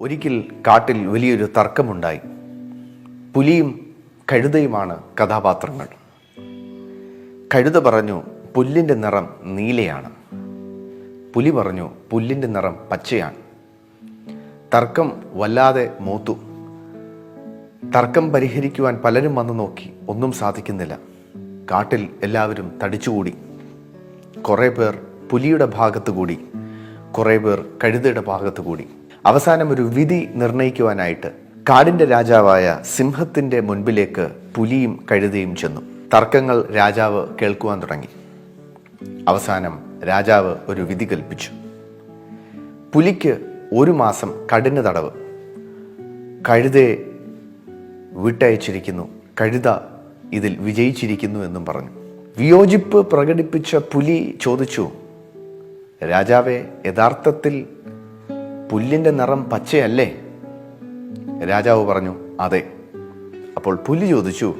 ഒരിക്കൽ കാട്ടിൽ വലിയൊരു തർക്കമുണ്ടായി. പുലിയും കഴുതയുമാണ് കഥാപാത്രങ്ങൾ. കഴുത പറഞ്ഞു പുല്ലിന്റെ നിറം നീലയാണ്. പുലി പറഞ്ഞു പുല്ലിന്റെ നിറം പച്ചയാണ്. തർക്കം വല്ലാതെ മൂത്തു. തർക്കം പരിഹരിക്കുവാൻ പലരും വന്നു നോക്കി. ഒന്നും സാധിക്കുന്നില്ല. കാട്ടിൽ എല്ലാവരും തടിച്ചുകൂടി. കുറേ പേർ പുലിയുടെ ഭാഗത്തു കൂടി കുറേ പേർ കഴുതയുടെ ഭാഗത്തു കൂടി അവസാനം ഒരു വിധി നിർണയിക്കുവാനായിട്ട് കാടിന്റെ രാജാവായ സിംഹത്തിന്റെ മുൻപിലേക്ക് പുലിയും കഴുതയും ചെന്നു. തർക്കങ്ങൾ രാജാവ് കേൾക്കുവാൻ തുടങ്ങി. അവസാനം രാജാവ് ഒരു വിധി കൽപ്പിച്ചു. പുലിക്ക് ഒരു മാസം കഠിന തടവ്. കഴുതയെ വിട്ടയച്ചിരിക്കുന്നു. കഴുത ഇതിൽ വിജയിച്ചിരിക്കുന്നു എന്നും പറഞ്ഞു. വിയോജിപ്പ് പ്രകടിപ്പിച്ച പുലി ചോദിച്ചു രാജാവെ യഥാർത്ഥത്തിൽ പുല്ലിന്റെ നിറം പച്ചയല്ലേ? രാജാവ് പറഞ്ഞു അതെ. അപ്പോൾ പുലി ചോദിച്ചു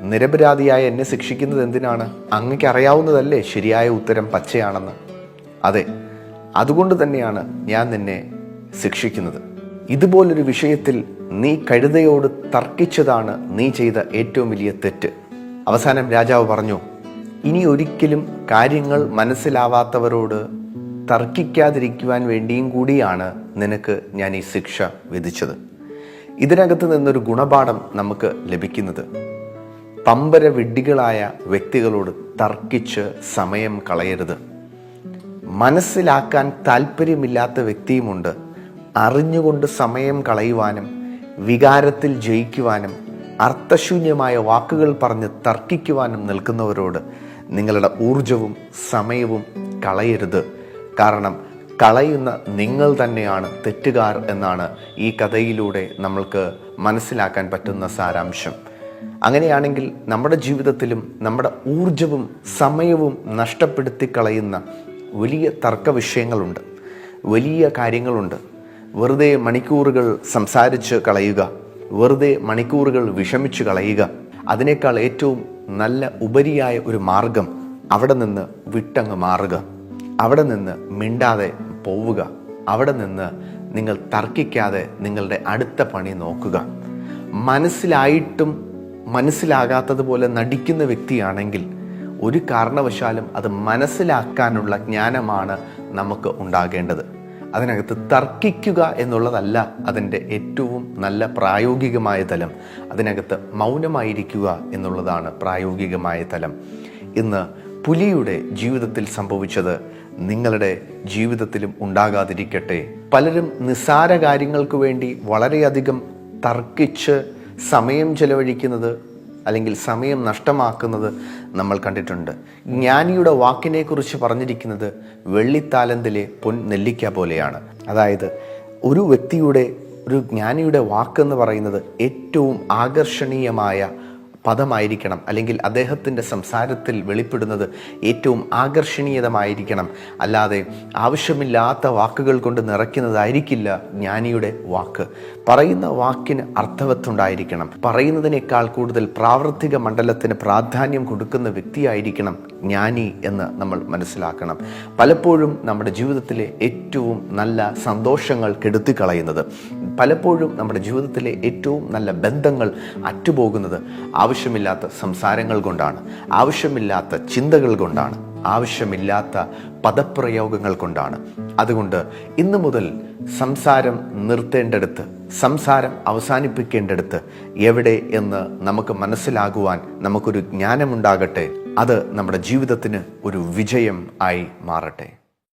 നിരപരാധിയായ എന്നെ ശിക്ഷിക്കുന്നത് എന്തിനാണ്? അങ്ങക്ക് അറിയാവുന്നതല്ലേ ശരിയായ ഉത്തരം പച്ചയാണെന്ന്? അതെ അതുകൊണ്ട് തന്നെയാണ് ഞാൻ നിന്നെ ശിക്ഷിക്കുന്നത്. ഇതുപോലൊരു വിഷയത്തിൽ നീ കഴുതയോട് തർക്കിച്ചതാണ് നീ ചെയ്ത ഏറ്റവും വലിയ തെറ്റ്. അവസാനം രാജാവ് പറഞ്ഞു ഇനി ഒരിക്കലും കാര്യങ്ങൾ മനസ്സിലാവാത്തവരോട് തർക്കിക്കാതിരിക്കുവാൻ വേണ്ടിയും കൂടിയാണ് നിനക്ക് ഞാൻ ഈ ശിക്ഷ വിധിച്ചത്. ഇതിനകത്ത് നിന്നൊരു ഗുണപാഠം നമുക്ക് ലഭിക്കുന്നത്. പമ്പര വിഡ്ഢികളായ വ്യക്തികളോട് തർക്കിച്ച് സമയം കളയരുത്. മനസ്സിലാക്കാൻ താല്പര്യമില്ലാത്ത വ്യക്തിയുമുണ്ട്. അറിഞ്ഞുകൊണ്ട് സമയം കളയുവാനും വികാരത്തിൽ ജയിക്കുവാനും അർത്ഥശൂന്യമായ വാക്കുകൾ പറഞ്ഞ് തർക്കിക്കുവാനും നിൽക്കുന്നവരോട് നിങ്ങളുടെ ഊർജവും സമയവും കളയരുത്. കാരണം കളയുന്ന നിങ്ങൾ തന്നെയാണ് തെറ്റുകാർ എന്നാണ് ഈ കഥയിലൂടെ നമ്മൾക്ക് മനസ്സിലാക്കാൻ പറ്റുന്ന സാരാംശം. അങ്ങനെയാണെങ്കിൽ നമ്മുടെ ജീവിതത്തിലും നമ്മുടെ ഊർജവും സമയവും നഷ്ടപ്പെടുത്തി കളയുന്ന വലിയ തർക്ക വിഷയങ്ങളുണ്ട്. വലിയ കാര്യങ്ങളുണ്ട്. വെറുതെ മണിക്കൂറുകൾ സംസാരിച്ച് കളയുക വെറുതെ മണിക്കൂറുകൾ വിഷമിച്ച് കളയുക അതിനേക്കാൾ ഏറ്റവും നല്ല ഉപരിയായ ഒരു മാർഗം അവിടെ നിന്ന് വിട്ടങ്ങ് മാറുക. അവിടെ നിന്ന് മിണ്ടാതെ പോവുക. അവിടെ നിന്ന് നിങ്ങൾ തർക്കിക്കാതെ നിങ്ങളുടെ അടുത്ത പണി നോക്കുക. മനസ്സിലായിട്ടും മനസ്സിലാകാത്തതുപോലെ നടിക്കുന്ന വ്യക്തിയാണെങ്കിൽ ഒരു കാരണവശാലും അത് മനസ്സിലാക്കാനുള്ള ജ്ഞാനമാണ് നമുക്ക് ഉണ്ടാകേണ്ടത്. അതിനകത്ത് തർക്കിക്കുക എന്നുള്ളതല്ല അതിന്റെ ഏറ്റവും നല്ല പ്രായോഗികമായ തലം. അതിനകത്ത് മൗനമായിരിക്കുക എന്നുള്ളതാണ് പ്രായോഗികമായ തലം. ഇന്ന് പുലിയുടെ ജീവിതത്തിൽ സംഭവിച്ചത് നിങ്ങളുടെ ജീവിതത്തിലും ഉണ്ടാകാതിരിക്കട്ടെ. പലരും നിസ്സാര കാര്യങ്ങൾക്ക് വേണ്ടി വളരെയധികം തർക്കിച്ച് സമയം ചെലവഴിക്കുന്നത് അല്ലെങ്കിൽ സമയം നഷ്ടമാക്കുന്നത് നമ്മൾ കണ്ടിട്ടുണ്ട്. ജ്ഞാനിയുടെ വാക്കിനെക്കുറിച്ച് പറഞ്ഞിരിക്കുന്നത് വെള്ളിത്താലന്തിലെ പൊൻ നെല്ലിക്ക പോലെയാണ്. അതായത് ഒരു വ്യക്തിയുടെ ഒരു ജ്ഞാനിയുടെ വാക്കെന്ന് പറയുന്നത് ഏറ്റവും ആകർഷണീയമായ പദമായിരിക്കണം അല്ലെങ്കിൽ അദ്ദേഹത്തിന്റെ സംസാരത്തിൽ വെളിപ്പെടുന്നത് ഏറ്റവും ആകർഷണീയതമായിരിക്കണം. അല്ലാതെ ആവശ്യമില്ലാത്ത വാക്കുകൾ കൊണ്ട് നിറയ്ക്കുന്നതായിരിക്കില്ല ജ്ഞാനിയുടെ വാക്ക്. പറയുന്ന വാക്കിന് അർത്ഥവത്തുണ്ടായിരിക്കണം. പറയുന്നതിനേക്കാൾ കൂടുതൽ പ്രാവർത്തിക മണ്ഡലത്തിന് പ്രാധാന്യം കൊടുക്കുന്ന വ്യക്തിയായിരിക്കണം ജ്ഞാനി എന്ന് നമ്മൾ മനസ്സിലാക്കണം. പലപ്പോഴും നമ്മുടെ ജീവിതത്തിലെ ഏറ്റവും നല്ല സന്തോഷങ്ങൾ കെടുത്തി കളയുന്നത് പലപ്പോഴും നമ്മുടെ ജീവിതത്തിലെ ഏറ്റവും നല്ല ബന്ധങ്ങൾ അറ്റുപോകുന്നത് ആവശ്യമില്ലാത്ത സംസാരങ്ങൾ കൊണ്ടാണ് ആവശ്യമില്ലാത്ത ചിന്തകൾ കൊണ്ടാണ് ആവശ്യമില്ലാത്ത പദപ്രയോഗങ്ങൾ കൊണ്ടാണ്. അതുകൊണ്ട് ഇന്ന് മുതൽ സംസാരം നിർത്തേണ്ടടുത്ത് സംസാരം അവസാനിപ്പിക്കേണ്ടടുത്ത് എവിടെ എന്ന് നമുക്ക് മനസ്സിലാകുവാൻ നമുക്കൊരു ജ്ഞാനമുണ്ടാകട്ടെ. അത് നമ്മുടെ ജീവിതത്തിന് ഒരു വിജയം ആയി മാറട്ടെ.